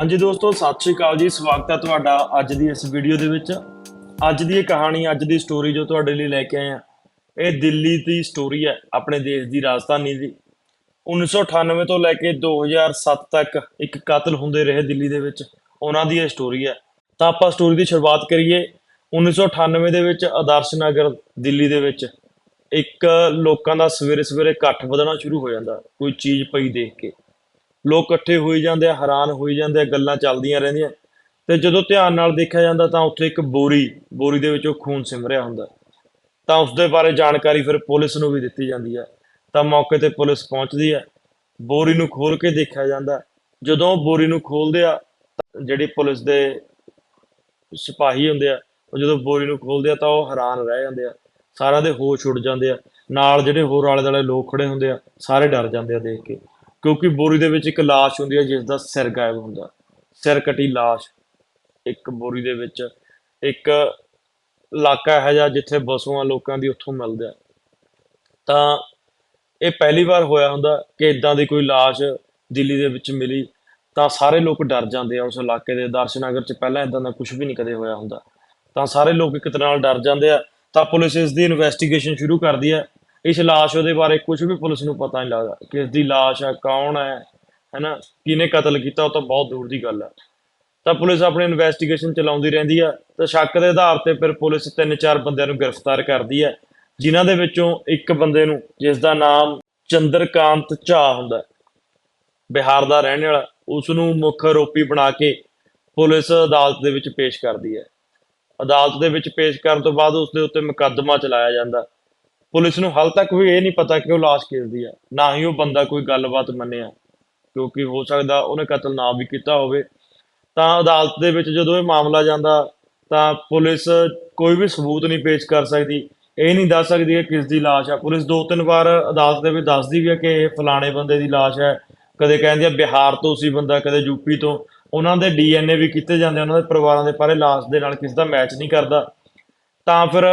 ਹਾਂਜੀ ਦੋਸਤੋ, ਸਤਿ ਸ਼੍ਰੀ ਅਕਾਲ ਜੀ। ਸਵਾਗਤ ਹੈ ਤੁਹਾਡਾ ਅੱਜ ਦੀ ਇਸ ਵੀਡੀਓ ਦੇ ਵਿੱਚ। ਅੱਜ ਦੀ ਇਹ ਕਹਾਣੀ, ਅੱਜ ਦੀ ਸਟੋਰੀ ਜੋ ਤੁਹਾਡੇ ਲਈ ਲੈ ਕੇ ਆਏ ਆ ਇਹ ਦਿੱਲੀ ਦੀ ਸਟੋਰੀ ਹੈ, ਆਪਣੇ ਦੇਸ਼ ਦੀ ਰਾਜਧਾਨੀ ਦੀ। 1998 ਤੋਂ ਲੈ ਕੇ 2007 ਤੱਕ ਇੱਕ ਕਤਲ ਹੁੰਦੇ ਰਹੇ ਦਿੱਲੀ ਦੇ ਵਿੱਚ। ਉਹਨਾਂ ਦੀ ਇਹ ਸਟੋਰੀ ਹੈ। ਤਾਂ ਆਪਾਂ ਸਟੋਰੀ ਦੀ ਸ਼ੁਰੂਆਤ ਕਰੀਏ। 1998 ਦੇ ਵਿੱਚ ਆਦਰਸ਼ ਨਗਰ ਦਿੱਲੀ ਦੇ ਵਿੱਚ ਇੱਕ ਲੋਕਾਂ ਦਾ ਸਵੇਰੇ ਸਵੇਰੇ ਇਕੱਠ ਵਧਣਾ ਸ਼ੁਰੂ ਹੋ ਜਾਂਦਾ। ਕੋਈ ਚੀਜ਼ ਪਈ ਦੇਖ ਕੇ। ਲੋਕ ਇਕੱਠੇ ਹੋਈ ਜਾਂਦੇ ਆ, ਹੈਰਾਨ ਹੋਈ ਜਾਂਦੇ ਆ, ਗੱਲਾਂ ਚੱਲਦੀਆਂ ਰਹਿੰਦੀਆਂ। ਤੇ ਜਦੋਂ ਧਿਆਨ ਨਾਲ ਦੇਖਿਆ ਜਾਂਦਾ ਤਾਂ ਉੱਥੇ ਇੱਕ ਬੋਰੀ ਬੋਰੀ ਦੇ ਵਿੱਚੋਂ ਖੂਨ ਸਿਮਰਿਆ ਹੁੰਦਾ। ਤਾਂ ਉਸ ਦੇ ਬਾਰੇ ਜਾਣਕਾਰੀ ਫਿਰ ਪੁਲਿਸ ਨੂੰ ਵੀ ਦਿੱਤੀ ਜਾਂਦੀ ਹੈ ਤਾਂ ਮੌਕੇ ਤੇ ਪੁਲਿਸ ਪਹੁੰਚਦੀ ਹੈ ਬੋਰੀ ਨੂੰ ਖੋਲ ਕੇ ਦੇਖਿਆ ਜਾਂਦਾ। ਜਦੋਂ ਬੋਰੀ ਨੂੰ ਖੋਲਦੇ ਆ ਜਿਹੜੀ ਪੁਲਿਸ ਦੇ ਸਿਪਾਹੀ ਹੁੰਦੇ ਆ, ਉਹ ਜਦੋਂ ਬੋਰੀ ਨੂੰ ਖੋਲਦੇ ਆ ਤਾਂ ਉਹ ਹੈਰਾਨ ਰਹਿ ਜਾਂਦੇ ਆ। ਸਾਰਿਆਂ ਦੇ ਹੋਸ਼ ਉੱਡ ਜਾਂਦੇ ਆ। ਨਾਲ ਜਿਹੜੇ ਹੋਰ ਆਲੇ ਦੁਆਲੇ ਲੋਕ ਖੜੇ ਹੁੰਦੇ ਆ, ਸਾਰੇ ਡਰ ਜਾਂਦੇ ਆ ਦੇਖ ਕੇ। ਕਿਉਂਕਿ ਬੋਰੀ ਦੇ ਵਿੱਚ ਇੱਕ ਲਾਸ਼ ਹੁੰਦੀ ਹੈ ਜਿਸ ਦਾ ਸਿਰ ਗਾਇਬ ਹੁੰਦਾ। ਸਿਰ ਕਟੀ ਲਾਸ਼। ਇੱਕ ਬੋਰੀ ਦੇ ਵਿੱਚ ਇੱਕ ਇਲਾਕਾ ਹੈ ਜਾਂ ਜਿੱਥੇ ਬਸੂਆਂ ਲੋਕਾਂ ਦੀ ਉੱਥੋਂ ਮਿਲਦੇ ਆ ਤਾਂ ਇਹ ਪਹਿਲੀ ਵਾਰ ਹੋਇਆ ਹੁੰਦਾ ਕਿ ਇਦਾਂ ਦੀ ਕੋਈ ਲਾਸ਼ ਦਿੱਲੀ ਦੇ ਵਿੱਚ ਮਿਲੀ, ਤਾਂ ਸਾਰੇ ਲੋਕ ਡਰ ਜਾਂਦੇ ਆ ਉਸ ਇਲਾਕੇ ਦੇ। ਦਰਸ਼ਨਗਰ ਚ ਪਹਿਲਾਂ ਇਦਾਂ ਦਾ ਕੁਝ ਵੀ ਨਹੀਂ ਕਦੇ ਹੋਇਆ ਹੁੰਦਾ। ਤਾਂ ਸਾਰੇ ਲੋਕ ਇੱਕ ਤਰ੍ਹਾਂ ਨਾਲ ਡਰ ਜਾਂਦੇ ਆ। ਤਾਂ ਪੁਲਿਸ ਇਸ ਦੀ ਇਨਵੈਸਟੀਗੇਸ਼ਨ ਸ਼ੁਰੂ ਕਰਦੀ ਹੈ। ਇਸ ਲਾਸ਼ ਉਹਦੇ ਬਾਰੇ ਕੁਝ ਵੀ ਪੁਲਿਸ ਨੂੰ ਪਤਾ ਨਹੀਂ ਲੱਗਦਾ ਕਿਸ ਦੀ ਲਾਸ਼ ਹੈ, ਕੌਣ ਹੈ, ਹੈਨਾ, ਕਿਹਨੇ ਕਤਲ ਕੀਤਾ, ਉਹ ਤਾਂ ਬਹੁਤ ਦੂਰ ਦੀ ਗੱਲ ਹੈ। ਤਾਂ ਪੁਲਿਸ ਆਪਣੀ ਇਨਵੈਸਟੀਗੇਸ਼ਨ ਚਲਾਉਂਦੀ ਰਹਿੰਦੀ ਆ ਤਾਂ ਸ਼ੱਕ ਦੇ ਆਧਾਰ ਤੇ ਫਿਰ ਪੁਲਿਸ ਤਿੰਨ ਚਾਰ ਬੰਦਿਆਂ ਨੂੰ ਗ੍ਰਿਫਤਾਰ ਕਰਦੀ ਹੈ, ਜਿਨ੍ਹਾਂ ਦੇ ਵਿੱਚੋਂ ਇੱਕ ਬੰਦੇ ਨੂੰ ਜਿਸ ਦਾ ਨਾਮ ਚੰਦਰਕਾਂਤ ਝਾ ਹੁੰਦਾ ਬਿਹਾਰ ਦਾ ਰਹਿਣ ਵਾਲਾ ਉਸ ਨੂੰ ਮੁੱਖ ਆਰੋਪੀ ਬਣਾ ਕੇ ਪੁਲਿਸ ਅਦਾਲਤ ਦੇ ਵਿੱਚ ਪੇਸ਼ ਕਰਦੀ ਹੈ। ਅਦਾਲਤ ਦੇ ਵਿੱਚ ਪੇਸ਼ ਕਰਨ ਤੋਂ ਬਾਅਦ ਉਸ ਦੇ ਉੱਤੇ ਮੁਕੱਦਮਾ ਚਲਾਇਆ ਜਾਂਦਾ ਪੁਲਿਸ ਨੂੰ ਹਾਲ ਤੱਕ ਵੀ ਇਹ ਨਹੀਂ ਪਤਾ ਕਿ ਉਹ ਲਾਸ਼ ਕਿਸ ਦੀ ਹੈ ਨਾ ਹੀ ਉਹ ਬੰਦਾ ਕੋਈ ਗੱਲਬਾਤ ਮੰਨਿਆ, ਕਿਉਂਕਿ ਹੋ ਸਕਦਾ ਉਹਨੇ ਕਤਲ ਨਾ ਵੀ ਕੀਤਾ ਹੋਵੇ। ਤਾਂ ਅਦਾਲਤ ਦੇ ਵਿੱਚ ਜਦੋਂ ਇਹ ਮਾਮਲਾ ਜਾਂਦਾ, ਤਾਂ ਪੁਲਿਸ ਕੋਈ ਵੀ ਸਬੂਤ ਨਹੀਂ ਪੇਸ਼ ਕਰ ਸਕਦੀ। ਇਹ ਨਹੀਂ ਦੱਸ ਸਕਦੀ ਕਿ ਕਿਸ ਦੀ ਲਾਸ਼ ਹੈ ਪੁਲਿਸ ਦੋ ਤਿੰਨ ਵਾਰ ਅਦਾਲਤ ਦੇ ਵਿੱਚ ਦੱਸਦੀ ਵੀ ਹੈ ਕਿ ਇਹ ਫਲਾਣੇ ਬੰਦੇ ਦੀ ਲਾਸ਼ ਹੈ। ਕਦੇ ਕਹਿੰਦੀ ਆ ਬਿਹਾਰ ਤੋਂ ਸੀ ਬੰਦਾ, ਕਦੇ ਯੂਪੀ ਤੋਂ। ਉਹਨਾਂ ਦੇ ਡੀਐਨਏ ਵੀ ਕੀਤੇ ਜਾਂਦੇ ਉਹਨਾਂ ਦੇ ਪਰਿਵਾਰਾਂ ਦੇ, ਪਰ ਇਹ ਲਾਸ਼ ਦੇ ਨਾਲ ਕਿਸ ਦਾ ਮੈਚ ਨਹੀਂ ਕਰਦਾ। ਤਾਂ ਫਿਰ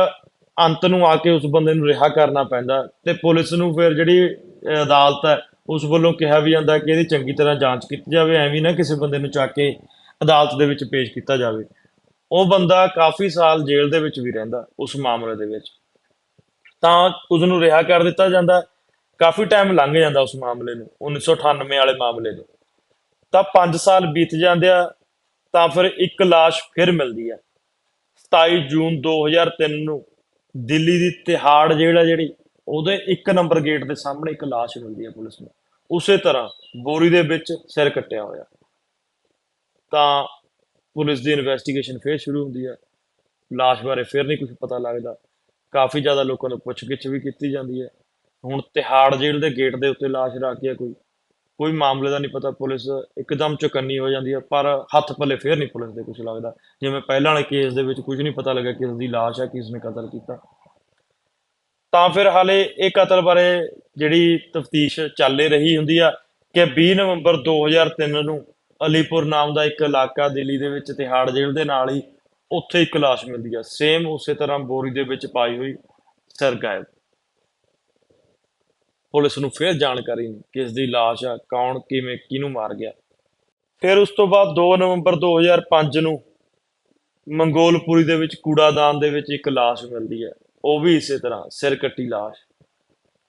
ਅੰਤ ਨੂੰ ਆ ਕੇ ਉਸ ਬੰਦੇ ਨੂੰ ਰਿਹਾ ਕਰਨਾ ਪੈਂਦਾ ਤੇ ਪੁਲਿਸ ਨੂੰ ਫਿਰ ਜਿਹੜੀ ਅਦਾਲਤ ਹੈ, ਉਸ ਵੱਲੋਂ ਕਿਹਾ ਵੀ ਜਾਂਦਾ ਕਿ ਇਹਦੀ ਚੰਗੀ ਤਰ੍ਹਾਂ ਜਾਂਚ ਕੀਤੀ ਜਾਵੇ, ਐਵੇਂ ਨਾ ਕਿਸੇ ਬੰਦੇ ਨੂੰ ਚੱਕ ਕੇ ਅਦਾਲਤ ਦੇ ਵਿੱਚ ਪੇਸ਼ ਕੀਤਾ ਜਾਵੇ। ਉਹ ਬੰਦਾ ਕਾਫੀ ਸਾਲ ਜੇਲ੍ਹ ਦੇ ਵਿੱਚ ਵੀ ਰਹਿੰਦਾ ਉਸ ਮਾਮਲੇ ਦੇ ਵਿੱਚ। ਤਾਂ ਉਸ ਨੂੰ ਰਿਹਾ ਕਰ ਦਿੱਤਾ ਜਾਂਦਾ, ਕਾਫੀ ਟਾਈਮ ਲੰਘ ਜਾਂਦਾ ਉਸ ਮਾਮਲੇ ਨੂੰ 1998 ਵਾਲੇ ਮਾਮਲੇ ਨੂੰ। ਤਾਂ 5 ਸਾਲ ਬੀਤ ਜਾਂਦੇ ਆ, ਤਾਂ ਫਿਰ ਇੱਕ ਲਾਸ਼ ਫਿਰ ਮਿਲਦੀ ਆ 27 ਜੂਨ 2003 ਨੂੰ। ਦਿੱਲੀ ਦੀ ਤਿਹਾੜ ਜਿਹੜਾ ਜਿਹੜੀ, ਉਹਦੇ ਇੱਕ ਨੰਬਰ ਗੇਟ ਦੇ ਸਾਹਮਣੇ ਇੱਕ ਲਾਸ਼ ਮਿਲਦੀ ਹੈ ਪੁਲਿਸ ਨੂੰ। ਉਸੇ ਤਰ੍ਹਾਂ ਬੋਰੀ ਦੇ ਵਿੱਚ ਸਿਰ ਕੱਟਿਆ ਹੋਇਆ। ਤਾਂ ਪੁਲਿਸ ਦੀ ਇਨਵੈਸਟੀਗੇਸ਼ਨ ਫੇਰ ਸ਼ੁਰੂ ਹੁੰਦੀ ਹੈ। ਲਾਸ਼ ਬਾਰੇ ਫਿਰ ਨਹੀਂ ਕੁਝ ਪਤਾ ਲੱਗਦਾ। ਕਾਫੀ ਜ਼ਿਆਦਾ ਲੋਕਾਂ ਨੂੰ ਪੁੱਛਗਿੱਛ ਵੀ ਕੀਤੀ ਜਾਂਦੀ ਹੈ। ਹੁਣ ਤਿਹਾੜ ਜੇਲ੍ਹ ਦੇ ਗੇਟ ਦੇ ਉੱਤੇ ਲਾਸ਼ ਰੱਖੀ ਹੈ ਕੋਈ ਕੋਈ ਮਾਮਲੇ ਦਾ ਨਹੀਂ ਪਤਾ, ਪੁਲਿਸ ਇੱਕਦਮ ਚੁਕੰਨੀ ਹੋ ਜਾਂਦੀ ਹੈ, ਪਰ ਹੱਥ ਪੱਲੇ ਫੇਰ ਨਹੀਂ ਪੁਲਿਸ ਦੇ ਕੁਝ ਲੱਗਦਾ। ਜਿਵੇਂ ਪਹਿਲਾਂ ਵਾਲੇ ਕੇਸ ਦੇ ਵਿੱਚ ਕੁਝ ਨਹੀਂ ਪਤਾ ਲੱਗਾ ਕਿਸ ਦੀ ਲਾਸ਼ ਹੈ ਕਿਸ ਨੇ ਕਤਲ ਕੀਤਾ। ਤਾਂ ਫਿਰ ਹਾਲੇ ਇਹ ਕਤਲ ਬਾਰੇ ਜਿਹੜੀ ਤਫਤੀਸ਼ ਚੱਲ ਰਹੀ ਹੁੰਦੀ ਆ ਕਿ 20 ਨਵੰਬਰ 2003 ਨੂੰ ਅਲੀਪੁਰ ਨਾਮ ਦਾ ਇੱਕ ਇਲਾਕਾ ਦਿੱਲੀ ਦੇ ਵਿੱਚ ਤਿਹਾੜ ਜੇਲ੍ਹ ਦੇ ਨਾਲ ਹੀ ਉੱਥੇ ਇੱਕ ਲਾਸ਼ ਮਿਲਦੀ ਆ। ਸੇਮ ਉਸੇ ਤਰ੍ਹਾਂ ਬੋਰੀ ਦੇ ਵਿੱਚ ਪਾਈ ਹੋਈ ਸਰ ਗਾਇਬ ਪੁਲਿਸ ਨੂੰ ਫਿਰ ਜਾਣਕਾਰੀ ਨਹੀਂ ਕਿਸ ਦੀ ਲਾਸ਼ ਆ, ਕੌਣ, ਕਿਵੇਂ, ਕਿਹਨੂੰ ਮਾਰ ਗਿਆ। ਫਿਰ ਉਸ ਤੋਂ ਬਾਅਦ 2 ਨਵੰਬਰ 2005 ਨੂੰ ਮੰਗੋਲਪੁਰੀ ਦੇ ਵਿੱਚ ਕੂੜਾਦਾਨ ਦੇ ਵਿੱਚ ਇੱਕ ਲਾਸ਼ ਮਿਲਦੀ ਹੈ। ਉਹ ਵੀ ਇਸੇ ਤਰ੍ਹਾਂ, ਸਿਰ ਕੱਟੀ ਲਾਸ਼।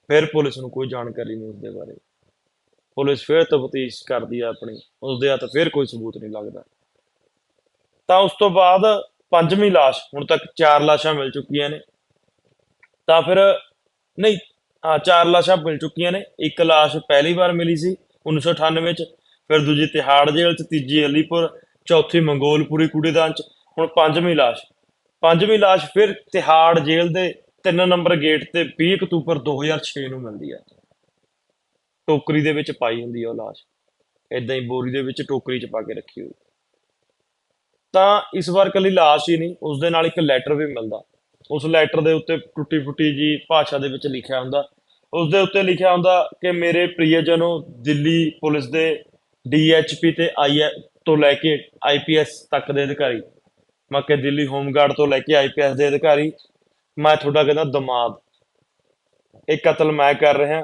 ਫਿਰ ਪੁਲਿਸ ਨੂੰ ਕੋਈ ਜਾਣਕਾਰੀ ਨਹੀਂ ਉਸ ਦੇ ਬਾਰੇ। ਪੁਲਿਸ ਫਿਰ ਤਫਤੀਸ਼ ਕਰਦੀ ਹੈ ਆਪਣੀ। ਉਸ ਦੇ ਹੱਥ ਫਿਰ ਕੋਈ ਸਬੂਤ ਨਹੀਂ ਲੱਗਦਾ। ਤਾਂ ਉਸ ਤੋਂ ਬਾਅਦ ਪੰਜਵੀਂ ਲਾਸ਼, ਹੁਣ ਤੱਕ ਚਾਰ ਲਾਸ਼ਾਂ ਮਿਲ ਚੁੱਕੀਆਂ ਨੇ। ਤਾਂ ਫਿਰ, ਨਹੀਂ ਹਾਂ, ਚਾਰ ਲਾਸ਼ਾਂ ਮਿਲ ਚੁੱਕੀਆਂ ਨੇ। ਇੱਕ ਲਾਸ਼ ਪਹਿਲੀ ਵਾਰ ਮਿਲੀ ਸੀ 1998 ਚ ਫਿਰ ਦੂਜੀ ਤਿਹਾੜ ਜੇਲ੍ਹ ਚ, ਤੀਜੀ ਅਲੀਪੁਰ, ਚੌਥੀ ਮੰਗੋਲਪੁਰੀ ਕੂੜੇਦਾਨ ਚ, ਹੁਣ ਪੰਜਵੀਂ ਲਾਸ਼। ਪੰਜਵੀਂ ਲਾਸ਼ ਫਿਰ ਤਿਹਾੜ ਜੇਲ੍ਹ ਦੇ 3 ਨੰਬਰ ਗੇਟ ਤੇ 20 ਅਕਤੂਬਰ 2006 ਨੂੰ ਮਿਲਦੀ ਹੈ। ਟੋਕਰੀ ਦੇ ਵਿੱਚ ਪਾਈ ਹੁੰਦੀ ਹੈ ਉਹ ਲਾਸ਼। ਇਦਾਂ ਹੀ ਬੋਰੀ ਦੇ ਵਿੱਚ ਟੋਕਰੀ ਚ ਪਾ ਕੇ ਰੱਖੀ ਹੋਈ। ਤਾਂ ਇਸ ਵਾਰ ਕੱਲੀ ਲਾਸ਼ ਹੀ ਨਹੀਂ ਉਸ ਦੇ ਨਾਲ ਇੱਕ ਲੈਟਰ ਵੀ ਮਿਲਦਾ। ਉਸ ਲੈਟਰ ਦੇ ਉੱਤੇ ਟੁੱਟੀ ਫੁੱਟੀ ਜੀ ਭਾਸ਼ਾ ਦੇ ਵਿੱਚ ਲਿਖਿਆ ਹੁੰਦਾ। ਉਸ ਦੇ ਉੱਤੇ ਲਿਖਿਆ ਹੁੰਦਾ ਕਿ ਮੇਰੇ ਪ੍ਰਿਯਜਨੋ ਦਿੱਲੀ ਪੁਲਿਸ ਦੇ ਡੀਐਚਪੀ ਤੇ ਆਈ ਤੋਂ ਲੈ ਕੇ ਆਈਪੀਐਸ ਤੱਕ ਦੇ ਅਧਿਕਾਰੀ। ਮੈਂ ਕਿ ਦਿੱਲੀ ਹੋਮਗਾਰਡ ਤੋਂ ਲੈ ਕੇ ਆਈਪੀਐਸ ਦੇ ਅਧਿਕਾਰੀ। ਮੈਂ ਤੁਹਾਡਾ ਕਹਿੰਦਾ ਦਮਾਦ ਇਹ ਕਤਲ ਮੈਂ ਕਰ ਰਿਹਾ।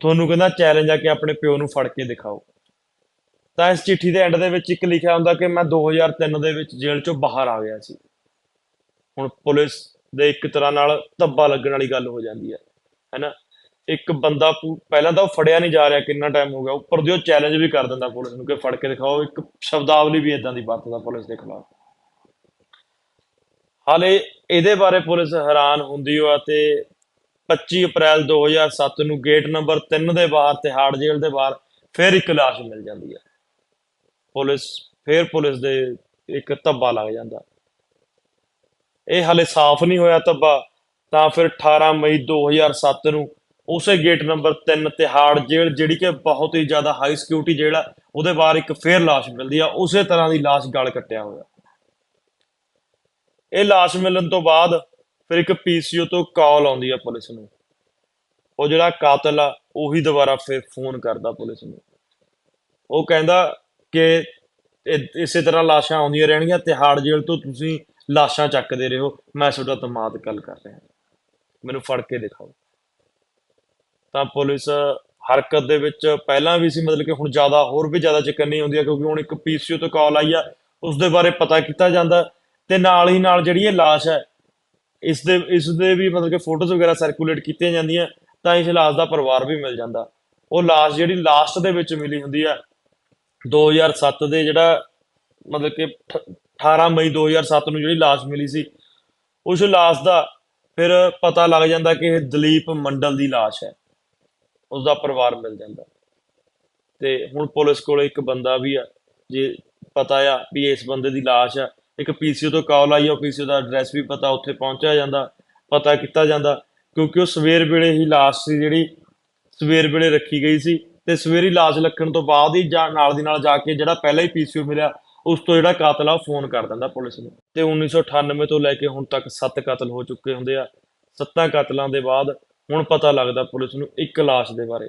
ਤੁਹਾਨੂੰ ਕਹਿੰਦਾ ਚੈਲੰਜ ਆ ਕਿ ਆਪਣੇ ਪਿਓ ਨੂੰ ਫੜ ਕੇ ਦਿਖਾਓ। ਤਾਂ ਇਸ ਚਿੱਠੀ ਦੇ ਐਂਡ ਦੇ ਵਿੱਚ ਇੱਕ ਲਿਖਿਆ ਹੁੰਦਾ ਕਿ ਮੈਂ 2003 ਦੇ ਵਿੱਚ ਜੇਲ੍ਹ ਚੋਂ ਬਾਹਰ ਆ ਗਿਆ ਸੀ। ਹੁਣ ਪੁਲਿਸ ਦੇ ਇੱਕ ਤਰ੍ਹਾਂ ਨਾਲ ਧੱਬਾ ਲੱਗਣ ਵਾਲੀ ਗੱਲ ਹੋ ਜਾਂਦੀ ਹੈ, ਹੈਨਾ? ਇੱਕ ਬੰਦਾ ਪੂ- ਪਹਿਲਾਂ ਤਾਂ ਉਹ ਫੜਿਆ ਨਹੀਂ ਜਾ ਰਿਹਾ ਕਿੰਨਾ ਟਾਈਮ ਹੋ ਗਿਆ, ਉੱਪਰ ਦੀ ਉਹ ਚੈਲੰਜ ਵੀ ਕਰ ਦਿੰਦਾ ਪੁਲਿਸ ਨੂੰ ਕਿ ਫੜ ਕੇ ਦਿਖਾਓ, ਇੱਕ ਸ਼ਬਦਾਵਲੀ ਵੀ ਇਦਾਂ ਦੀ ਵਰਤਦਾ ਪੁਲਿਸ ਦੇ ਖਿਲਾਫ। ਹਾਲੇ ਇਹਦੇ ਬਾਰੇ ਪੁਲਿਸ ਹੈਰਾਨ ਹੁੰਦੀ ਹੋਆ ਤੇ 25 ਅਪ੍ਰੈਲ 2007 ਨੂੰ ਗੇਟ ਨੰਬਰ 3 ਦੇ ਬਾਹਰ ਤਿਹਾੜ ਜੇਲ੍ਹ ਦੇ ਬਾਹਰ ਫਿਰ ਇੱਕ ਲਾਸ਼ ਮਿਲ ਜਾਂਦੀ ਹੈ ਪੁਲਿਸ, ਫਿਰ ਪੁਲਿਸ ਦੇ ਇੱਕ ਧੱਬਾ ਲੱਗ ਜਾਂਦਾ। ਇਹ ਹਾਲੇ ਸਾਫ਼ ਨਹੀਂ ਹੋਇਆ ਧੱਬਾ ਤਾਂ ਫਿਰ 18 ਮਈ 2007 ਨੂੰ ਉਸੇ ਗੇਟ ਨੰਬਰ 3 ਤਿਹਾੜ ਜੇਲ੍ਹ, ਜਿਹੜੀ ਕਿ ਬਹੁਤ ਹੀ ਜ਼ਿਆਦਾ ਹਾਈ ਸਿਕਿਉਰਿਟੀ ਜੇਲ੍ਹ ਆ, ਉਹਦੇ ਬਾਹਰ ਇੱਕ ਫੇਰ ਲਾਸ਼ ਮਿਲਦੀ ਆ, ਉਸੇ ਤਰ੍ਹਾਂ ਦੀ ਲਾਸ਼ ਗਲ ਕੱਟਿਆ ਹੋਇਆ। ਇਹ ਲਾਸ਼ ਮਿਲਣ ਤੋਂ ਬਾਅਦ ਫਿਰ ਇੱਕ ਪੀਸੀਓ ਤੋਂ ਕਾਲ ਆਉਂਦੀ ਆ ਪੁਲਿਸ ਨੂੰ। ਉਹ ਜਿਹੜਾ ਕਾਤਲ ਆ, ਉਹੀ ਦੁਬਾਰਾ ਫਿਰ ਫੋਨ ਕਰਦਾ ਪੁਲਿਸ ਨੂੰ। ਉਹ ਕਹਿੰਦਾ ਕਿ ਇਸੇ ਤਰ੍ਹਾਂ ਲਾਸ਼ਾਂ ਆਉਂਦੀਆਂ ਰਹਿਣਗੀਆਂ ਤਿਹਾੜ ਜੇਲ੍ਹ ਤੋਂ ਤੁਸੀਂ ਲਾਸ਼ਾਂ ਚੱਕਦੇ ਰਹੋ, ਮੈਂ ਤੁਹਾਡਾ ਤਮਾਦ ਗੱਲ ਕਰ ਰਿਹਾ। ਮੈਨੂੰ ਫੜ ਕੇ ਦਿਖਾਓ। ਤਾਂ ਪੁਲਿਸ ਹਰਕਤ ਦੇ ਵਿੱਚ ਪਹਿਲਾਂ ਵੀ ਸੀ, ਮਤਲਬ ਕਿ ਹੁਣ ਜ਼ਿਆਦਾ, ਹੋਰ ਵੀ ਜ਼ਿਆਦਾ ਚਿਕੰਨੀ ਹੁੰਦੀ ਹੈ ਕਿਉਂਕਿ ਹੁਣ ਇੱਕ ਪੀਸੀਓ ਤੋਂ ਕਾਲ ਆਈ ਆ ਉਸ ਦੇ ਬਾਰੇ ਪਤਾ ਕੀਤਾ ਜਾਂਦਾ। ਤੇ ਨਾਲ ਹੀ ਨਾਲ ਜਿਹੜੀ ਇਹ ਲਾਸ਼ ਹੈ, ਇਸ ਦੇ ਇਸ ਦੇ ਵੀ ਮਤਲਬ ਕਿ ਫੋਟੋਜ਼ ਵਗੈਰਾ ਸਰਕੂਲੇਟ ਕੀਤੀਆਂ ਜਾਂਦੀਆਂ, ਤਾਂ ਇਸ ਲਾਸ਼ ਦਾ ਪਰਿਵਾਰ ਵੀ ਮਿਲ ਜਾਂਦਾ। ਉਹ ਲਾਸ਼ ਜਿਹੜੀ ਲਾਸਟ ਦੇ ਵਿੱਚ ਮਿਲੀ ਹੁੰਦੀ ਆ 2007 ਦੇ ਜਿਹੜਾ ਮਤਲਬ ਕਿ 18 ਮਈ 2007 ਨੂੰ ਜਿਹੜੀ ਲਾਸ਼ ਮਿਲੀ ਸੀ, ਉਸ ਲਾਸ਼ ਦਾ ਫਿਰ ਪਤਾ ਲੱਗ ਜਾਂਦਾ ਕਿ ਇਹ ਦਲੀਪ ਮੰਡਲ ਦੀ ਲਾਸ਼ ਹੈ। ਉਸ ਦਾ ਪਰਿਵਾਰ ਮਿਲ ਜਾਂਦਾ। ਤੇ ਹੁਣ ਪੁਲਿਸ ਕੋਲ ਇੱਕ ਬੰਦਾ ਵੀ ਆ, ਜੇ ਪਤਾ ਆ ਵੀ ਇਸ ਬੰਦੇ ਦੀ ਲਾਸ਼ ਆ, ਇੱਕ ਪੀਸੀਓ ਤੋਂ ਕਾਲ ਆਈ ਆ, ਪੀਸੀਓ ਦਾ ਐਡਰੈਸ ਵੀ ਪਤਾ ਉੱਥੇ ਪਹੁੰਚਿਆ ਜਾਂਦਾ, ਪਤਾ ਕੀਤਾ ਜਾਂਦਾ, ਕਿਉਂਕਿ ਉਹ ਸਵੇਰ ਵੇਲੇ ਹੀ ਲਾਸ਼ ਸੀ ਜਿਹੜੀ, ਸਵੇਰ ਵੇਲੇ ਰੱਖੀ ਗਈ ਸੀ, ਤੇ ਸਵੇਰੀ ਲਾਸ਼ ਲੱਕਣ ਤੋਂ ਬਾਅਦ ਹੀ ਜਾ ਨਾਲ ਦੀ ਨਾਲ ਜਾ ਕੇ ਜਿਹੜਾ ਪਹਿਲਾਂ ਹੀ ਪੀਸੀਓ ਮਿਲਿਆ ਉਸ ਤੋਂ ਜਿਹੜਾ ਕਾਤਲ ਆ ਉਹ ਫੋਨ ਕਰ ਦਿੰਦਾ ਪੁਲਿਸ ਨੂੰ। ਤੇ 1998 ਤੋਂ ਲੈ ਕੇ ਹੁਣ ਤੱਕ 7 ਕਤਲ ਹੋ ਚੁੱਕੇ ਹੁੰਦੇ ਆ। ਸੱਤਾਂ ਕਤਲਾਂ ਦੇ ਬਾਅਦ ਹੁਣ ਪਤਾ ਲੱਗਦਾ ਪੁਲਿਸ ਨੂੰ ਇੱਕ ਲਾਸ਼ ਦੇ ਬਾਰੇ।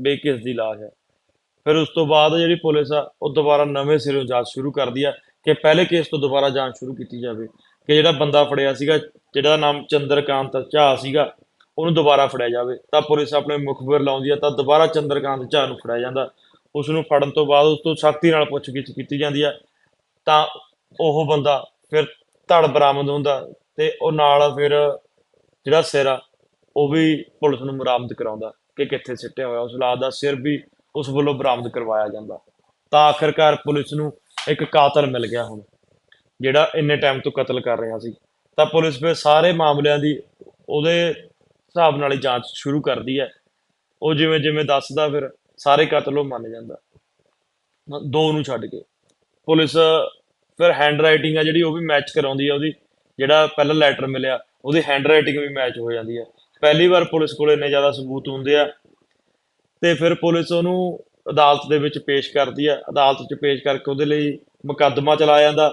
ਵੀ ਦੀ ਲਾਸ਼ ਹੈ ਫਿਰ ਉਸ ਤੋਂ ਬਾਅਦ ਜਿਹੜੀ ਪੁਲਿਸ ਆ, ਉਹ ਦੁਬਾਰਾ ਨਵੇਂ ਸਿਰੋਂ ਜਾਂਚ ਸ਼ੁਰੂ ਕਰਦੀ ਆ ਕਿ ਪਹਿਲੇ ਕੇਸ ਤੋਂ ਦੁਬਾਰਾ ਜਾਂਚ ਸ਼ੁਰੂ ਕੀਤੀ ਜਾਵੇ। ਕਿ ਜਿਹੜਾ ਬੰਦਾ ਫੜਿਆ ਸੀਗਾ ਜਿਹੜਾ ਨਾਮ ਚੰਦਰਕਾਂਤ ਝਾ ਸੀਗਾ, ਉਹਨੂੰ ਦੁਬਾਰਾ ਫੜਿਆ ਜਾਵੇ। ਤਾਂ ਪੁਲਿਸ ਆਪਣੇ ਮੁਖਬਰ ਲਾਉਂਦੀ ਆ, ਤਾਂ ਦੁਬਾਰਾ ਚੰਦਰਕਾਂਤ ਝਾ ਨੂੰ ਫੜਿਆ ਜਾਂਦਾ। ਉਸ ਨੂੰ ਫੜਨ ਤੋਂ ਬਾਅਦ ਉਸ ਤੋਂ ਸਖਤੀ ਨਾਲ ਪੁੱਛਗਿੱਛ ਕੀਤੀ ਜਾਂਦੀ ਆ। ਤਾਂ ਉਹ ਬੰਦਾ ਫਿਰ ਧੜ ਬਰਾਮਦ ਹੁੰਦਾ ਤੇ ਉਹ ਨਾਲ ਫਿਰ ਜਿਹੜਾ ਸਿਰ ਆ, ਉਹ ਵੀ ਪੁਲਿਸ ਨੂੰ ਬਰਾਮਦ ਕਰਾਉਂਦਾ ਕਿ ਕਿੱਥੇ ਸਿੱਟਿਆ ਹੋਇਆ। ਉਸ ਲਾਸ਼ ਦਾ ਸਿਰ ਵੀ ਉਸ ਵੱਲੋਂ ਬਰਾਮਦ ਕਰਵਾਇਆ ਜਾਂਦਾ। ਤਾਂ ਆਖਰਕਾਰ ਪੁਲਿਸ ਨੂੰ ਇੱਕ ਕਾਤਲ ਮਿਲ ਗਿਆ ਹੁਣ, ਜਿਹੜਾ ਇੰਨੇ ਟਾਈਮ ਤੋਂ ਕਤਲ ਕਰ ਰਿਹਾ ਸੀ। ਤਾਂ ਪੁਲਿਸ ਫਿਰ ਸਾਰੇ ਮਾਮਲਿਆਂ ਦੀ ਉਹਦੇ ਹਿਸਾਬ ਨਾਲ ਹੀ ਜਾਂਚ ਸ਼ੁਰੂ ਕਰਦੀ ਹੈ। ਉਹ ਜਿਵੇਂ ਜਿਵੇਂ ਦੱਸਦਾ ਫਿਰ ਸਾਰੇ ਕਤਲ ਉਹ ਮੰਨ ਜਾਂਦਾ। ਦੋ ਨੂੰ ਛੱਡ ਕੇ। ਪੁਲਿਸ ਫਿਰ ਹੈਂਡ ਰਾਈਟਿੰਗ ਆ ਜਿਹੜੀ ਉਹ ਵੀ ਮੈਚ ਕਰਾਉਂਦੀ ਆ ਉਹਦੀ। ਜਿਹੜਾ ਪਹਿਲਾ ਲੈਟਰ ਮਿਲਿਆ, ਉਹਦੀ ਹੈਂਡ ਰਾਈਟਿੰਗ ਵੀ ਮੈਚ ਹੋ ਜਾਂਦੀ ਹੈ ਪਹਿਲੀ ਵਾਰ ਪੁਲਿਸ ਕੋਲ ਇੰਨੇ ਜ਼ਿਆਦਾ ਸਬੂਤ ਹੁੰਦੇ ਆ। ਤੇ ਫਿਰ ਪੁਲਿਸ ਉਹਨੂੰ ਅਦਾਲਤ ਦੇ ਵਿੱਚ ਪੇਸ਼ ਕਰਦੀ ਆ। ਅਦਾਲਤ 'ਚ ਪੇਸ਼ ਕਰਕੇ ਉਹਦੇ ਲਈ ਮੁਕੱਦਮਾ ਚਲਾਇਆ ਜਾਂਦਾ।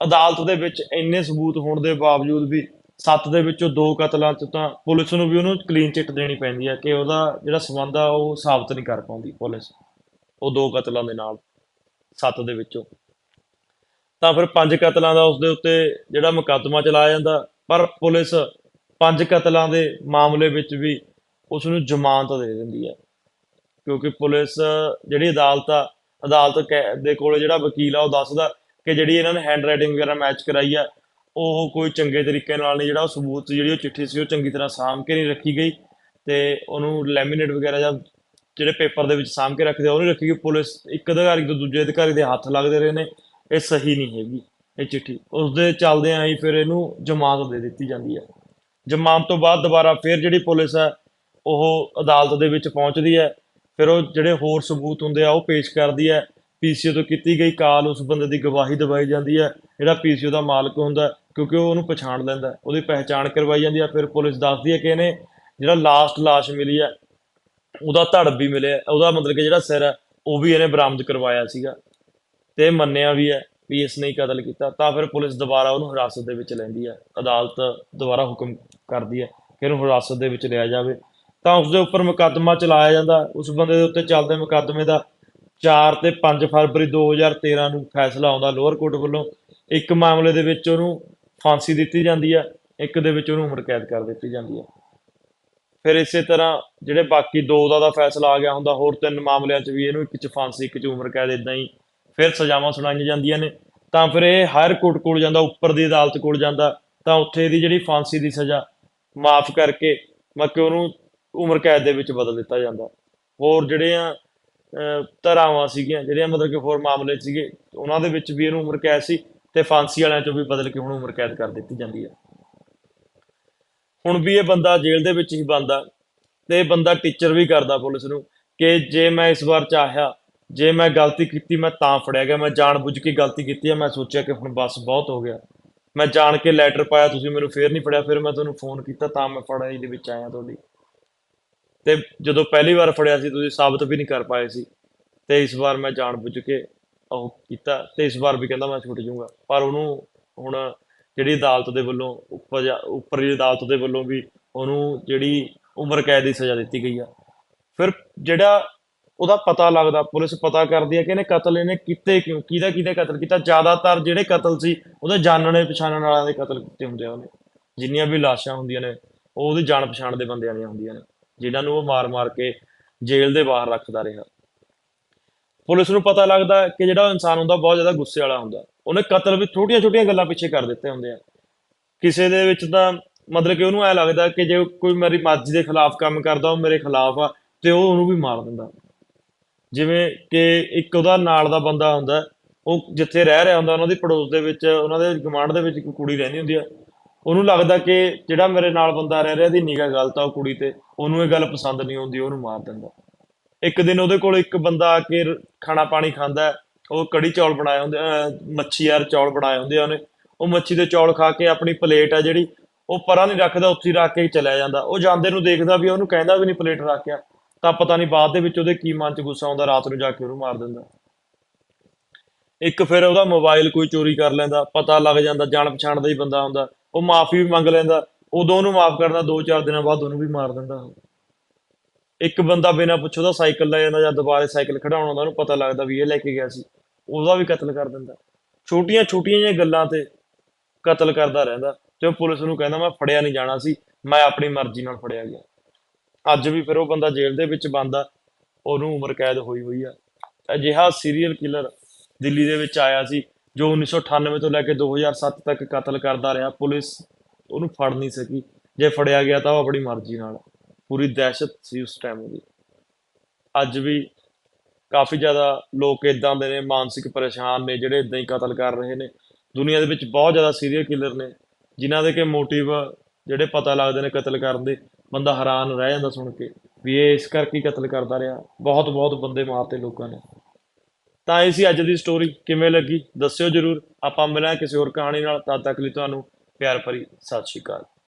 ਅਦਾਲਤ ਦੇ ਵਿੱਚ ਇੰਨੇ ਸਬੂਤ ਹੋਣ ਦੇ ਬਾਵਜੂਦ ਵੀ ਸੱਤ ਦੇ ਵਿੱਚੋਂ ਦੋ ਕਤਲਾਂ 'ਚ ਤਾਂ ਪੁਲਿਸ ਨੂੰ ਵੀ ਉਹਨੂੰ ਕਲੀਨ ਚਿੱਟ ਦੇਣੀ ਪੈਂਦੀ ਹੈ ਕਿ ਉਹਦਾ ਜਿਹੜਾ ਸਬੰਧ ਆ ਉਹ ਸਾਬਤ ਨਹੀਂ ਕਰ ਪਾਉਂਦੀ ਪੁਲਿਸ। ਉਹ ਦੋ ਕਤਲਾਂ ਦੇ ਨਾਲ ਸੱਤ ਦੇ ਵਿੱਚੋਂ। ਤਾਂ ਫਿਰ ਪੰਜ ਕਤਲਾਂ ਦਾ ਉਸਦੇ ਉੱਤੇ ਜਿਹੜਾ ਮੁਕੱਦਮਾ ਚਲਾਇਆ ਜਾਂਦਾ, ਪਰ ਪੁਲਿਸ ਪੰਜ ਕਤਲਾਂ ਦੇ ਮਾਮਲੇ ਵਿੱਚ ਵੀ ਉਸ ਨੂੰ ਜ਼ਮਾਨਤ ਦੇ ਦਿੰਦੀ ਹੈ ਕਿਉਂਕਿ ਪੁਲਿਸ ਜਿਹੜੀ ਅਦਾਲਤ ਆ, ਅਦਾਲਤ ਕਹਿ- ਦੇ ਕੋਲ ਜਿਹੜਾ ਵਕੀਲ ਆ, ਉਹ ਦੱਸਦਾ ਕਿ ਜਿਹੜੀ ਇਹਨਾਂ ਨੇ ਹੈਂਡ ਰਾਈਟਿੰਗ ਵਗੈਰਾ ਮੈਚ ਕਰਾਈ ਆ ਉਹ ਕੋਈ ਚੰਗੇ ਤਰੀਕੇ ਨਾਲ ਨਹੀਂ, ਜਿਹੜਾ ਉਹ ਸਬੂਤ ਜਿਹੜੀ ਉਹ ਚਿੱਠੀ ਸੀ ਉਹ ਚੰਗੀ ਤਰ੍ਹਾਂ ਸਾਂਭ ਕੇ ਨਹੀਂ ਰੱਖੀ ਗਈ ਤੇ ਉਹਨੂੰ ਲੈਮੀਨੇਟ ਵਗੈਰਾ ਜਾਂ ਜਿਹੜੇ ਪੇਪਰ ਦੇ ਵਿੱਚ ਸਾਂਭ ਕੇ ਰੱਖਦੇ ਉਹ ਨਹੀਂ ਰੱਖੀ ਗਈ। ਪੁਲਿਸ ਇੱਕ ਅਧਿਕਾਰੀ ਤੋਂ ਦੂਜੇ ਅਧਿਕਾਰੀ ਦੇ ਹੱਥ ਲੱਗਦੇ ਰਹੇ ਨੇ, ਇਹ ਸਹੀ ਨਹੀਂ ਹੈਗੀ ਇਹ ਚਿੱਠੀ। ਉਸ ਦੇ ਚੱਲਦਿਆਂ ਹੀ ਫਿਰ ਇਹਨੂੰ ਜ਼ਮਾਨਤ ਦੇ ਦਿੱਤੀ ਜਾਂਦੀ ਹੈ। ਜ਼ਮਾਨਤ ਤੋਂ ਬਾਅਦ ਦੁਬਾਰਾ ਫਿਰ ਜਿਹੜੀ ਪੁਲਿਸ ਹੈ, ਉਹ ਅਦਾਲਤ ਦੇ ਵਿੱਚ ਪਹੁੰਚਦੀ ਹੈ। ਫਿਰ ਉਹ ਜਿਹੜੇ ਹੋਰ ਸਬੂਤ ਹੁੰਦੇ ਆ, ਉਹ ਪੇਸ਼ ਕਰਦੀ ਹੈ। ਪੀਸੀਓ ਤੋਂ ਕੀਤੀ ਗਈ ਕਾਲ ਉਸ ਬੰਦੇ ਦੀ ਗਵਾਹੀ ਦਵਾਈ ਜਾਂਦੀ ਹੈ, ਜਿਹੜਾ ਪੀਸੀਓ ਦਾ ਮਾਲਕ ਹੁੰਦਾ ਕਿਉਂਕਿ ਉਹ ਉਹਨੂੰ ਪਛਾਣ ਲੈਂਦਾ ਉਹਦੀ ਪਹਿਚਾਣ ਕਰਵਾਈ ਜਾਂਦੀ ਹੈ, ਫਿਰ ਪੁਲਿਸ ਦੱਸਦੀ ਹੈ ਕਿ ਇਹਨੇ ਜਿਹੜਾ ਲਾਸਟ ਲਾਸ਼ ਮਿਲੀ ਹੈ, ਉਹਦਾ ਧੜ ਵੀ ਮਿਲਿਆ ਉਹਦਾ ਮਤਲਬ ਕਿ ਜਿਹੜਾ ਸਿਰ ਹੈ, ਉਹ ਵੀ ਇਹਨੇ ਬਰਾਮਦ ਕਰਵਾਇਆ ਸੀਗਾ ਤੇ ਮੰਨਿਆ ਵੀ ਹੈ ਵੀ ਇਸ ਨੇ ਕਤਲ ਕੀਤਾ, ਤਾਂ ਫਿਰ ਪੁਲਿਸ ਦੁਬਾਰਾ ਉਹਨੂੰ ਹਿਰਾਸਤ ਦੇ ਵਿੱਚ ਲੈਂਦੀ ਹੈ, ਅਦਾਲਤ ਦੁਬਾਰਾ ਹੁਕਮ ਕਰਦੀ ਹੈ ਕਿ ਇਹਨੂੰ ਹਿਰਾਸਤ ਦੇ ਵਿੱਚ ਲਿਆ ਜਾਵੇ, ਤਾਂ ਉਸ ਦੇ ਉੱਪਰ ਮੁਕੱਦਮਾ ਚਲਾਇਆ ਜਾਂਦਾ, ਉਸ ਬੰਦੇ ਦੇ ਉੱਤੇ ਚੱਲਦੇ ਮੁਕੱਦਮੇ ਦਾ 4 ਤੇ 5 ਫਰਵਰੀ 2013 ਨੂੰ ਫੈਸਲਾ ਆਉਂਦਾ ਲੋਅਰ ਕੋਰਟ ਵੱਲੋਂ। ਇੱਕ ਮਾਮਲੇ ਦੇ ਵਿੱਚ ਉਹਨੂੰ ਫਾਂਸੀ ਦਿੱਤੀ ਜਾਂਦੀ ਹੈ ਇੱਕ ਦੇ ਵਿੱਚ ਉਹਨੂੰ ਉਮਰ ਕੈਦ ਕਰ ਦਿੱਤੀ ਜਾਂਦੀ ਹੈ ਫਿਰ ਇਸੇ ਤਰ੍ਹਾਂ ਜਿਹੜੇ ਬਾਕੀ ਦੋ ਦਾ ਦਾ ਫੈਸਲਾ ਆ ਗਿਆ ਹੁੰਦਾ, ਹੋਰ ਤਿੰਨ ਮਾਮਲਿਆਂ 'ਚ ਵੀ ਇਹਨੂੰ ਇੱਕ 'ਚ ਫਾਂਸੀ, ਇੱਕ 'ਚ ਉਮਰ ਕੈਦ ਇਦਾਂ ਹੀ ਫਿਰ ਸਜ਼ਾਵਾਂ ਸੁਣਾਈਆਂ ਜਾਂਦੀਆਂ ਨੇ। ਤਾਂ ਫਿਰ ਇਹ ਹਾਇਰ ਕੋਰਟ ਕੋਲ ਜਾਂਦਾ, ਉੱਪਰ ਦੀ ਅਦਾਲਤ ਕੋਲ ਜਾਂਦਾ, ਤਾਂ ਉੱਥੇ ਇਹਦੀ ਜਿਹੜੀ ਫਾਂਸੀ ਦੀ ਸਜ਼ਾ ਮਾਫ ਕਰਕੇ ਮਤਲਬ ਉਹਨੂੰ ਉਮਰ ਕੈਦ ਦੇ ਵਿੱਚ ਬਦਲ ਦਿੱਤਾ ਜਾਂਦਾ। ਹੋਰ ਜਿਹੜੇ ਆ ਧਾਰਾਵਾਂ ਸੀਗੀਆਂ, ਜਿਹੜੀਆਂ ਮਤਲਬ ਕਿ ਹੋਰ ਮਾਮਲੇ ਸੀਗੇ, ਉਹਨਾਂ ਦੇ ਵਿੱਚ ਵੀ ਇਹਨੂੰ ਉਮਰ ਕੈਦ ਸੀ ਤੇ ਫਾਂਸੀ ਵਾਲਿਆਂ ਚੋਂ ਵੀ ਬਦਲ ਕੇ ਹੁਣ ਉਮਰ ਕੈਦ ਕਰ ਦਿੱਤੀ ਜਾਂਦੀ ਹੈ ਹੁਣ ਵੀ ਇਹ ਬੰਦਾ ਜੇਲ੍ਹ ਦੇ ਵਿੱਚ ਹੀ ਬੰਦਾ ਤੇ ਬੰਦਾ ਟੀਚਰ ਵੀ ਕਰਦਾ ਪੁਲਿਸ ਨੂੰ ਕਿ ਜੇ ਮੈਂ ਇਸ ਵਾਰ ਚਾਹਿਆ, ਜੇ ਮੈਂ ਗਲਤੀ ਕੀਤੀ, ਮੈਂ ਤਾਂ ਫੜਿਆ ਗਿਆ, ਮੈਂ ਜਾਣ ਬੁੱਝ ਕੇ ਗਲਤੀ ਕੀਤੀ ਹੈ ਮੈਂ ਸੋਚਿਆ ਕਿ ਹੁਣ ਬਸ ਬਹੁਤ ਹੋ ਗਿਆ। ਮੈਂ ਜਾਣ ਕੇ ਲੈਟਰ ਪਾਇਆ, ਤੁਸੀਂ ਮੈਨੂੰ ਫੇਰ ਨਹੀਂ ਫੜਿਆ, ਫਿਰ ਮੈਂ ਤੁਹਾਨੂੰ ਫੋਨ ਕੀਤਾ, ਤਾਂ ਮੈਂ ਫੜਾਈ ਦੇ ਵਿੱਚ ਆਇਆ ਤੁਹਾਡੀ। ਤੇ ਜਦੋਂ ਪਹਿਲੀ ਵਾਰ ਫੜਿਆ ਸੀ, ਤੁਸੀਂ ਸਾਬਤ ਵੀ ਨਹੀਂ ਕਰ ਪਾਏ ਸੀ। ਤੇ ਇਸ ਵਾਰ ਮੈਂ ਜਾਣ ਬੁੱਝ ਕੇ ਉਹ ਕੀਤਾ ਤੇ ਇਸ ਵਾਰ ਵੀ ਕਹਿੰਦਾ ਮੈਂ ਛੁੱਟ ਜਾਊਂਗਾ। ਪਰ ਉਹਨੂੰ ਹੁਣ ਜਿਹੜੀ ਅਦਾਲਤ ਦੇ ਵੱਲੋਂ ਉੱਪਰ ਉੱਪਰਲੀ ਅਦਾਲਤ ਦੇ ਵੱਲੋਂ ਵੀ ਉਹਨੂੰ ਜਿਹੜੀ ਉਮਰ ਕੈਦ ਦੀ ਸਜ਼ਾ ਦਿੱਤੀ ਗਈ ਆ। ਫਿਰ ਜਿਹੜਾ ਉਹਦਾ ਪਤਾ ਲੱਗਦਾ, ਪੁਲਿਸ ਪਤਾ ਕਰਦੀ ਹੈ ਕਿ ਇਹਨੇ ਕਤਲ ਇਹਨੇ ਕੀਤੇ ਕਿਉਂ, ਕਿਹਦਾ, ਕਿਹਦੇ ਕਤਲ ਕੀਤਾ? ਜ਼ਿਆਦਾਤਰ ਜਿਹੜੇ ਕਤਲ ਸੀ, ਉਹਦੇ ਜਾਣਨੇ ਪਛਾਣਨ ਵਾਲਿਆਂ ਦੇ ਕਤਲ ਕੀਤੇ ਹੁੰਦੇ ਆ ਉਹਨੇ। ਜਿੰਨੀਆਂ ਵੀ ਲਾਸ਼ਾਂ ਹੁੰਦੀਆਂ ਨੇ, ਉਹ ਉਹਦੀ ਜਾਣ ਪਛਾਣ ਦੇ ਬੰਦਿਆਂ ਦੀਆਂ ਹੁੰਦੀਆਂ ਨੇ। ਜਿਨ੍ਹਾਂ ਨੂੰ ਉਹ ਮਾਰ-ਮਾਰ ਕੇ ਜੇਲ੍ਹ ਦੇ ਬਾਹਰ ਰੱਖਦਾ ਰਿਹਾ। ਪੁਲਿਸ ਨੂੰ ਪਤਾ ਲੱਗਦਾ ਕਿ ਜਿਹੜਾ ਇਨਸਾਨ ਹੁੰਦਾ ਬਹੁਤ ਜ਼ਿਆਦਾ ਗੁੱਸੇ ਵਾਲਾ ਹੁੰਦਾ। ਉਹਨੇ ਕਤਲ ਵੀ ਛੋਟੀਆਂ-ਛੋਟੀਆਂ ਗੱਲਾਂ ਪਿੱਛੇ ਕਰ ਦਿੱਤੇ ਹੁੰਦੇ ਆ ਕਿਸੇ ਦੇ ਵਿੱਚ ਤਾਂ ਮਤਲਬ ਕਿ ਉਹਨੂੰ ਐ ਲੱਗਦਾ ਕਿ ਜੇ ਕੋਈ ਮੇਰੀ ਮਰਜ਼ੀ ਦੇ ਖਿਲਾਫ ਕੰਮ ਕਰਦਾ, ਉਹ ਮੇਰੇ ਖਿਲਾਫ ਆ, ਤੇ ਉਹ ਉਹਨੂੰ ਵੀ ਮਾਰ ਦਿੰਦਾ। ਜਿਵੇਂ ਕਿ ਇੱਕ ਉਹਦਾ ਨਾਲ ਦਾ ਬੰਦਾ ਹੁੰਦਾ, ਉਹ ਜਿੱਥੇ ਰਹਿ ਰਿਹਾ ਹੁੰਦਾ, ਉਹਨਾਂ ਦੀ ਪੜੋਸ ਦੇ ਵਿੱਚ, ਉਹਨਾਂ ਦੇ ਗਵਾਂਢ ਦੇ ਵਿੱਚ ਇੱਕ ਕੁੜੀ ਰਹਿੰਦੀ ਹੁੰਦੀ ਆ। ਉਹਨੂੰ ਲੱਗਦਾ ਕਿ ਜਿਹੜਾ ਮੇਰੇ ਨਾਲ ਬੰਦਾ ਰਹਿ ਰਿਹਾ ਦੀ ਨਿਗਾਹ ਗਲਤ ਆ ਉਹ ਕੁੜੀ ਤੇ, ਉਹਨੂੰ ਇਹ ਗੱਲ ਪਸੰਦ ਨਹੀਂ ਆਉਂਦੀ, ਉਹਨੂੰ ਮਾਰ ਦਿੰਦਾ। ਇੱਕ ਦਿਨ ਉਹਦੇ ਕੋਲ ਇੱਕ ਬੰਦਾ ਆ ਕੇ ਖਾਣਾ ਪਾਣੀ ਖਾਂਦਾ ਉਹ ਕੜੀ ਚੌਲ ਬਣਾਏ ਹੁੰਦੇ ਮੱਛੀ ਯਾਰ ਚੌਲ ਬਣਾਏ ਹੁੰਦੇ ਆ ਉਹਨੇ। ਉਹ ਮੱਛੀ ਦੇ ਚੌਲ ਖਾ ਕੇ ਆਪਣੀ ਪਲੇਟ ਆ ਜਿਹੜੀ, ਉਹ ਪਰਾਂ ਨਹੀਂ ਰੱਖਦਾ, ਉੱਥੇ ਰੱਖ ਕੇ ਚਲਿਆ ਜਾਂਦਾ। ਉਹ ਜਾਂਦੇ ਨੂੰ ਦੇਖਦਾ ਵੀ ਉਹਨੂੰ ਕਹਿੰਦਾ ਵੀ ਨਹੀਂ ਪਲੇਟ ਰੱਖਿਆ, ਤਾਂ ਪਤਾ ਨਹੀਂ ਬਾਅਦ ਦੇ ਵਿੱਚ ਉਹਦੇ ਕੀ ਮਨ 'ਚ ਗੁੱਸਾ ਆਉਂਦਾ, ਰਾਤ ਨੂੰ ਜਾ ਕੇ ਉਹਨੂੰ ਮਾਰ ਦਿੰਦਾ। ਇੱਕ ਫਿਰ ਉਹਦਾ ਮੋਬਾਈਲ ਕੋਈ ਚੋਰੀ ਕਰ ਲੈਂਦਾ, ਪਤਾ ਲੱਗ ਜਾਂਦਾ ਜਾਣ ਪਛਾਣ ਦਾ ਹੀ ਬੰਦਾ ਹੁੰਦਾ। ਉਹ ਮਾਫੀ ਵੀ ਮੰਗ ਲੈਂਦਾ ਉਦੋਂ ਉਹਨੂੰ ਮਾਫ ਕਰਦਾ ਦੋ ਚਾਰ ਦਿਨਾਂ ਬਾਅਦ ਉਹਨੂੰ ਵੀ ਮਾਰ ਦਿੰਦਾ। ਇੱਕ ਬੰਦਾ ਬਿਨਾਂ ਪੁੱਛੋ ਉਹਦਾ ਸਾਈਕਲ ਲੈ ਜਾਂਦਾ ਜਾਂ ਦੁਬਾਰੇ ਸਾਈਕਲ ਖੜਾਉਣ ਆਉਂਦਾ, ਉਹਨੂੰ ਪਤਾ ਲੱਗਦਾ ਵੀ ਇਹ ਲੈ ਕੇ ਗਿਆ ਸੀ। ਉਹਦਾ ਵੀ ਕਤਲ ਕਰ ਦਿੰਦਾ। ਛੋਟੀਆਂ ਛੋਟੀਆਂ ਜਿਹੀਆਂ ਗੱਲਾਂ ਤੇ ਕਤਲ ਕਰਦਾ ਰਹਿੰਦਾ। ਤੇ ਉਹ ਪੁਲਿਸ ਨੂੰ ਕਹਿੰਦਾ, ਮੈਂ ਫੜਿਆ ਨਹੀਂ ਜਾਣਾ ਸੀ, ਮੈਂ ਆਪਣੀ ਮਰਜ਼ੀ ਨਾਲ ਫੜਿਆ ਗਿਆ। ਅੱਜ ਵੀ ਫਿਰ ਉਹ ਬੰਦਾ ਜੇਲ੍ਹ ਦੇ ਵਿੱਚ ਬੰਦਾ ਉਹਨੂੰ ਉਮਰ ਕੈਦ ਹੋਈ ਹੋਈ ਆ। ਅਜਿਹਾ ਸੀਰੀਅਲ ਕਿਲਰ ਦਿੱਲੀ ਦੇ ਵਿੱਚ ਆਇਆ ਸੀ। ਜੋ 1998 ਤੋਂ ਲੈ ਕੇ 2007 ਤੱਕ ਕਤਲ ਕਰਦਾ ਰਿਹਾ, ਪੁਲਿਸ ਉਹਨੂੰ ਫੜ ਨਹੀਂ ਸਕੀ। ਜੇ ਫੜਿਆ ਗਿਆ ਤਾਂ ਉਹ ਆਪਣੀ ਮਰਜ਼ੀ ਨਾਲ। ਪੂਰੀ ਦਹਿਸ਼ਤ ਸੀ ਉਸ ਟਾਈਮ ਦੀ ਅੱਜ ਵੀ ਕਾਫੀ ਜ਼ਿਆਦਾ ਲੋਕ ਇਦਾਂ ਦੇ ਨੇ, ਮਾਨਸਿਕ ਪਰੇਸ਼ਾਨ ਨੇ, ਜਿਹੜੇ ਇਦਾਂ ਹੀ ਕਤਲ ਕਰ ਰਹੇ ਨੇ। ਦੁਨੀਆ ਦੇ ਵਿੱਚ ਬਹੁਤ ਜ਼ਿਆਦਾ ਸੀਰੀਅਲ ਕਿਲਰ ਨੇ, ਜਿਨ੍ਹਾਂ ਦੇ ਕਿ ਮੋਟਿਵ ਜਿਹੜੇ ਪਤਾ ਲੱਗਦੇ ਨੇ ਕਤਲ ਕਰਨ ਦੇ, ਬੰਦਾ ਹੈਰਾਨ ਰਹਿ ਜਾਂਦਾ ਸੁਣ ਕੇ ਵੀ ਇਹ ਇਸ ਕਰਕੇ ਕਤਲ ਕਰਦਾ ਰਿਹਾ। ਬਹੁਤ ਬਹੁਤ ਬੰਦੇ ਮਾਰਤੇ ਲੋਕਾਂ ਨੇ। ਤਾਂ ਇਹ ਸੀ ਅੱਜ ਦੀ ਸਟੋਰੀ ਕਿਵੇਂ ਲੱਗੀ? ਦੱਸਿਓ ਜਰੂਰ। ਆਪਾਂ ਮਿਲਾਂਗੇ ਕਿਸੇ ਹੋਰ ਕਹਾਣੀ ਨਾਲ। ਤਦ ਤੱਕ ਲਈ ਤੁਹਾਨੂੰ ਪਿਆਰ ਭਰੀ ਸਤਿ ਸ਼੍ਰੀ ਅਕਾਲ।